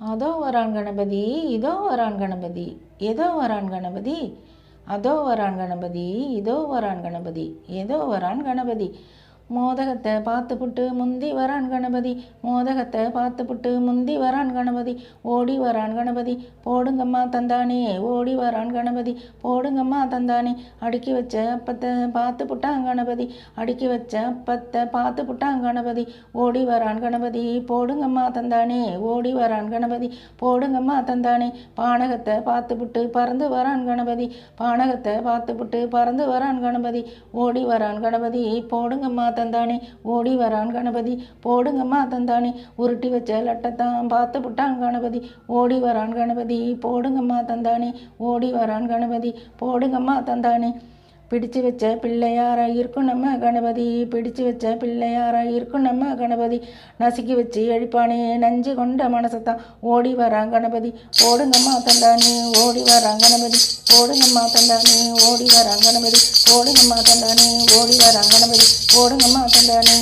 அதோ வரான் கணபதி இதோ வரான் கணபதி ஏதோ வரான் கணபதி அதோ வரான் கணபதி இதோ வரான் கணபதி ஏதோ வரான் கணபதி. மோதகத்தை பார்த்துப்புட்டு முந்தி வரான் கணபதி. மோதகத்தை பார்த்துப்புட்டு முந்தி வரான் கணபதி. ஓடி வரான் கணபதி. போடுங்கம்மா தந்தானே. ஓடி வரான் கணபதி. போடுங்கம்மா தந்தானே. அடுக்கி வச்ச அப்பத்தை பார்த்து புட்டான் கணபதி. அடுக்கி வச்ச அப்பத்தை பார்த்து புட்டான் கணபதி. ஓடி வரான் கணபதி. போடுங்கம்மா தந்தானே. ஓடி வரான் கணபதி. போடுங்கம்மா தந்தானே. பானகத்தை பார்த்துப்புட்டு பறந்து வரான் கணபதி. பானகத்தை பார்த்துப்புட்டு பறந்து வரான் கணபதி. ஓடி வரான் கணபதி. போடுங்கம்மா தந்தானே? ஓடி வரான் கணபதி. போடுங்கம்மா தந்தானே. உருட்டி வச்ச லட்டத்தான் பார்த்து புட்டான் கணபதி. ஓடி வரான் கணபதி. போடுங்கம்மா தந்தானே. ஓடி வரான் கணபதி. போடுங்கம்மா தந்தானே. பிடிச்சு வச்ச பிள்ளையாரா இருக்கும் நம்ம கணபதி. பிடிச்சு வச்ச பிள்ளையாரா இருக்கும் நம்ம கணபதி. நசுக்கி வச்சு அழிப்பானே நஞ்சு கொண்ட மனசத்தான். ஓடி வரான் கணபதி. ஓடுங்கம்மா தண்டானே ஓடி வரான் கணபதி. ஓடுங்கம்மா தண்டானே ஓடி வரான் கணபதி. ஓடுங்கம்மா தண்டானே ஓடி வரான் கணபதி. ஓடுங்கம்மா தண்டானே